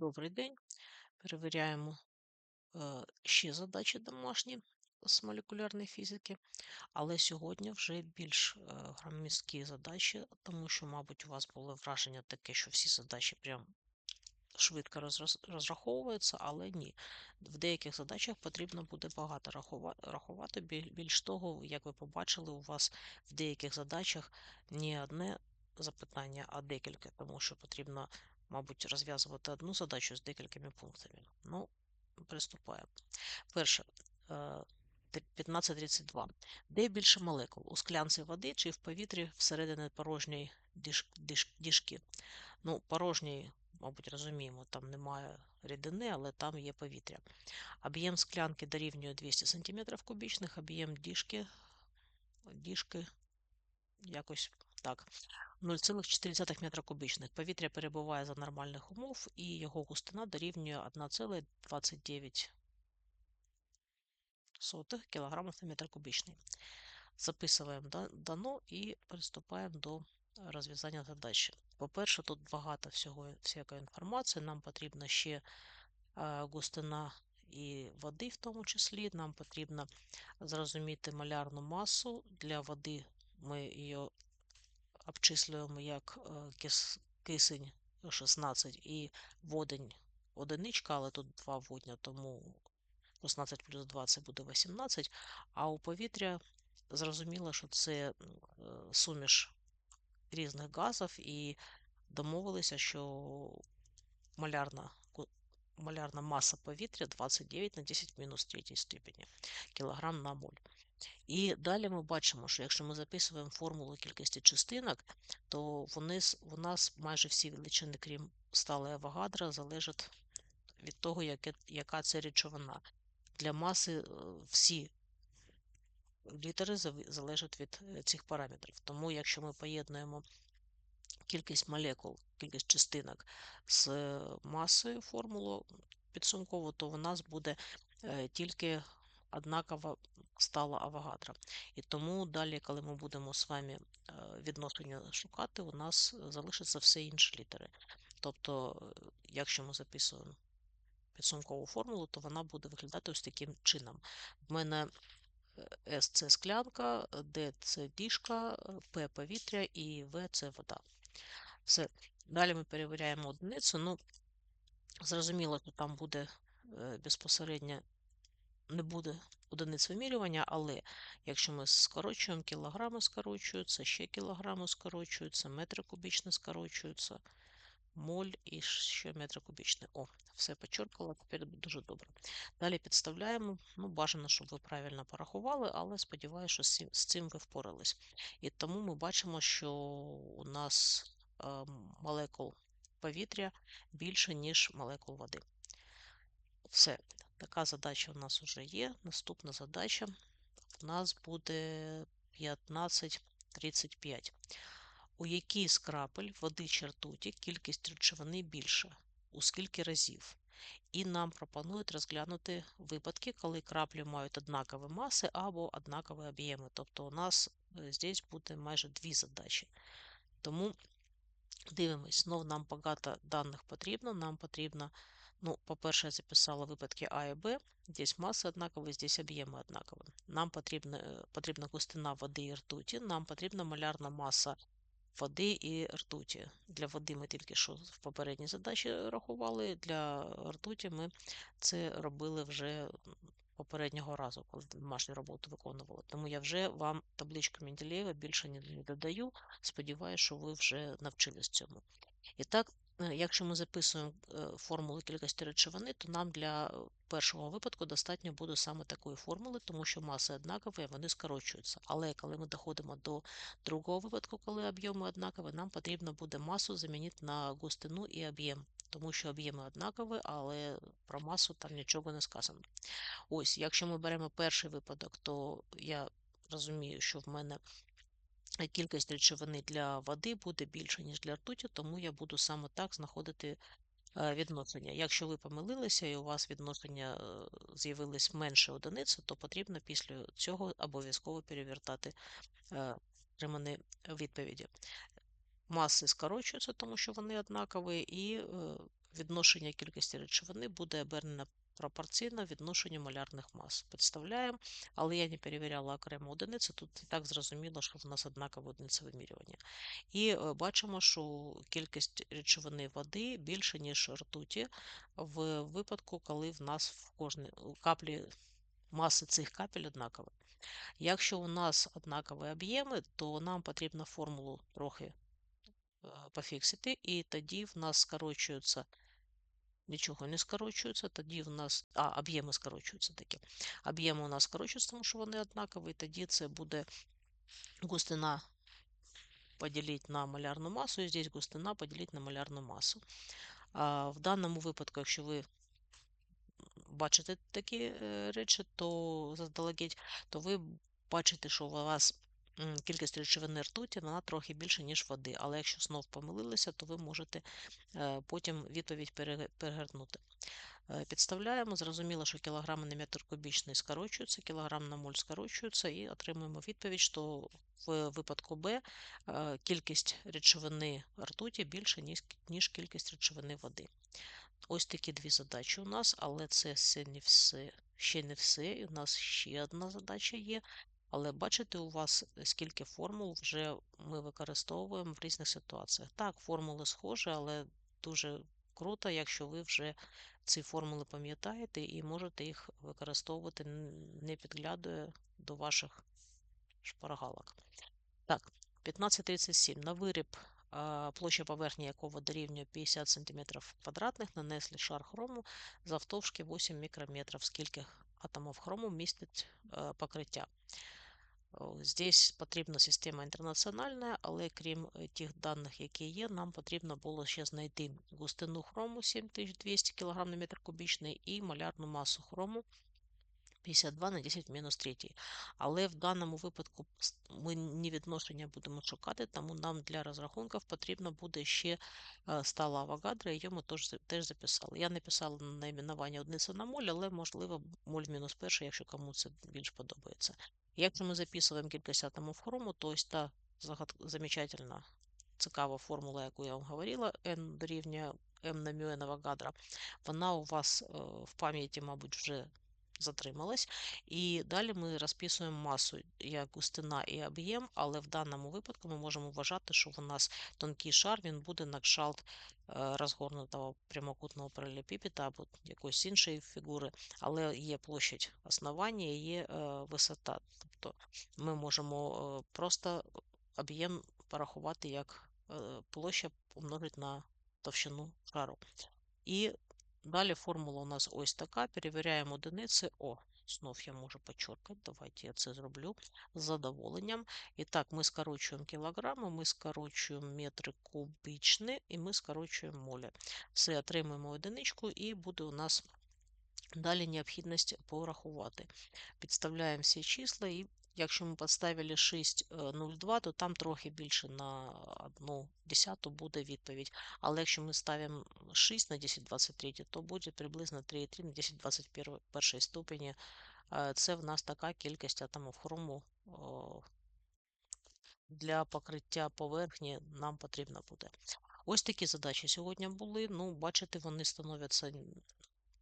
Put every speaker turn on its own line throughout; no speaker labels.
Добрий день. Перевіряємо е, ще задачі домашні з молекулярної фізики, але сьогодні вже більш е, громіздкі задачі, тому що, мабуть, у вас було враження таке, що всі задачі прям швидко розраховуються, але ні. В деяких задачах потрібно буде багато рахувати. Більш того, як ви побачили, у вас в деяких задачах не одне запитання, а декілька, тому що потрібно, мабуть, розв'язувати одну задачу з декількома пунктами. Ну, приступаємо. Перше. е, 1532. Де більше молекул? У склянці води чи в повітрі всередині порожньої діж, діж, діжки? Ну, порожньої, мабуть, розуміємо, там немає рідини, але там є повітря. Об'єм склянки дорівнює 200 см кубічних, об'єм діжки, діжки якось так. 0,4 метра кубічних. Повітря перебуває за нормальних умов і його густина дорівнює 1,29 кг на метр кубічний. Записуємо дано і приступаємо до розв'язання задачі. По-перше, тут багато всього, всякої інформації. Нам потрібна ще е, густина і води, в тому числі. Нам потрібно зрозуміти малярну масу. Для води ми її обчислюємо як е, кисень 16 і водень одиничка, але тут два водня, тому 16 плюс 2 це буде 18, а у повітря зрозуміло, що це е, суміш різних газів, і домовилися, що малярна, малярна маса повітря 29 на 10 мінус 3 степені кілограм на моль. І далі ми бачимо, що якщо ми записуємо формулу кількості частинок, то вони, у нас майже всі величини, крім сталої Авогадро, залежать від того, яке, яка це речовина. Для маси е, всі літери залежать від е, цих параметрів. Тому, якщо ми поєднуємо кількість молекул, кількість частинок з е, масою формулу підсумково, то у нас буде тільки однакова стала Авогадро. І тому далі, коли ми будемо з вами е, відношення шукати, у нас залишаться все інші літери. Тобто, е, якщо ми записуємо підсумкову формулу, то вона буде виглядати ось таким чином. В мене е, S це склянка, D це діжка, е, P повітря і V це вода. Все. Далі ми перевіряємо одиницю. Ну, зрозуміло, що там буде е, безпосередньо не буде одиниць вимірювання, але якщо ми скорочуємо, кілограми скорочуються, ще кілограми скорочуються, метри кубічні скорочуються, моль і ще метри кубічні. О, все почерпало, тепер дуже добре. Далі підставляємо. Ну, бажано, щоб ви правильно порахували, але сподіваюся, що з цим ви впорались. І тому ми бачимо, що у нас е, молекул повітря більше, ніж молекул води. Все, така задача у нас вже є. Наступна задача у нас буде 15.35. У якій з крапель води чи ртуті кількість речовини більша? У скільки разів? І нам пропонують розглянути випадки, коли краплі мають однакові маси або однакові об'єми. Тобто у нас е, здесь буде майже дві задачі. Тому дивимось, знов нам багато даних потрібно. Нам потрібно, ну, по-перше, я записала випадки А і Б. Здесь маси однакові, здесь об'єми однакові. Нам потрібна, е, потрібна густина води і ртуті, нам потрібна малярна маса води і ртуті. Для води ми тільки що в попередній задачі рахували, для ртуті ми це робили вже попереднього разу, коли домашню роботу виконували. Тому я вже вам табличку Менделєєва більше не додаю. Сподіваюся, що ви вже навчились цьому. І так, якщо ми записуємо е, формулу кількості речовини, то нам для е, першого випадку достатньо буде саме такої формули, тому що маси однакові, вони скорочуються. Але коли ми доходимо до другого випадку, коли об'єми однакові, нам потрібно буде масу замінити на густину і об'єм, тому що об'єми однакові, але про масу там нічого не сказано. Ось, якщо ми беремо перший випадок, то я розумію, що в мене кількість речовини для води буде більше, ніж для ртуті, тому я буду саме так знаходити е, відношення. Якщо ви помилилися і у вас відношення е, з'явились менше одиниці, то потрібно після цього обов'язково перевертати е, отримані відповіді. Маси скорочуються, тому що вони однакові, і відношення кількості речовини буде обернено пропорційно відношенню малярних мас. Підставляємо, але я не перевіряла окремо одиниці, тут і так зрозуміло, що в нас однакові одиниці вимірювання. І е, бачимо, що кількість речовини води більше, ніж ртуті, в випадку, коли в нас в кожній каплі маси цих капель однакові. Якщо у нас однакові об'єми, то нам потрібно формулу трохи е, пофіксити, і тоді в нас скорочуються, нічого не скорочується, тоді в нас, а, об'єми скорочуються такі. Об'єми у нас скорочуються, тому що вони однакові, тоді це буде густина поделить на малярну масу, і здесь густина поделить на малярну масу. А В даному випадку, якщо ви бачите такі е, речі, то заздалегідь, то ви бачите, що у вас кількість речовини ртуті вона трохи більше, ніж води. Але якщо знов помилилися, то ви можете е, потім відповідь перегорнути. Е, підставляємо, зрозуміло, що кілограми на метр кубічний скорочуються, кілограм на моль скорочуються, і отримуємо відповідь, що в випадку Б кількість речовини ртуті більше, ніж кількість речовини води. Ось такі дві задачі у нас, але це все не все, ще не все. І у нас ще одна задача є. Але бачите, у вас скільки формул вже ми використовуємо в різних ситуаціях. Так, формули схожі, але дуже круто, якщо ви вже ці формули пам'ятаєте і можете їх використовувати, не підглядує до ваших шпаргалок. Так, 1537. На виріб площа поверхні якого дорівнює 50 см квадратних, нанесли шар хрому завтовшки 8 мікрометрів, скільки атомів хрому містить покриття. Здесь потрібна система інтернаціональна, але крім тих даних, які є, нам потрібно було ще знайти густину хрому 7200 кг на метр кубічний і малярну масу хрому 52 на 10 мінус 3. Але в даному випадку ми не відношення будемо шукати, тому нам для розрахунків потрібно буде ще е, стала авогадра, її ми теж, записали. Я не писала найменування одиниця на моль, але можливо моль мінус перша, якщо кому це більш подобається. Якщо ми записуємо кількість атомів хрому, то ось та замечательна цікава формула, яку я вам говорила, n дорівнює m на Авогадра, вона у вас е, в пам'яті, мабуть, вже затрималась. І далі ми розписуємо масу як густина і об'єм, але в даному випадку ми можемо вважати, що в нас тонкий шар він буде на кшалт е, розгорнутого прямокутного паралепіпіда або якоїсь іншої фігури, але є площадь основання є е, висота. Тобто ми можемо е, просто об'єм порахувати як площа помножить на товщину шару. І Далі формула у нас ось така. Перевіряємо одиниці. О, знов я можу почеркати. Давайте я це зроблю з задоволенням. І так, ми скорочуємо кілограми, ми скорочуємо метри кубічні і ми скорочуємо молі. Все, отримуємо одиничку, і буде у нас далі необхідність порахувати. Підставляємо всі числа і Якщо ми поставили 6,02, е, то там трохи більше на 1 десяту буде відповідь. Але якщо ми ставимо 6 на 1023, то буде приблизно 3,3 на 1021 ступені. Е, це в нас така кількість атомів хрому для покриття поверхні нам потрібно буде. Ось такі задачі сьогодні були. Ну, бачите, вони становляться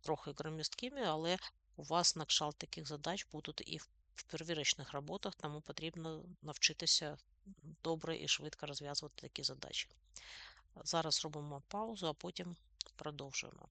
трохи громісткими, але у вас на кшалт таких задач будуть і в в перевірочних роботах, тому потрібно навчитися добре і швидко розв'язувати такі задачі. Зараз робимо паузу, а потім продовжуємо.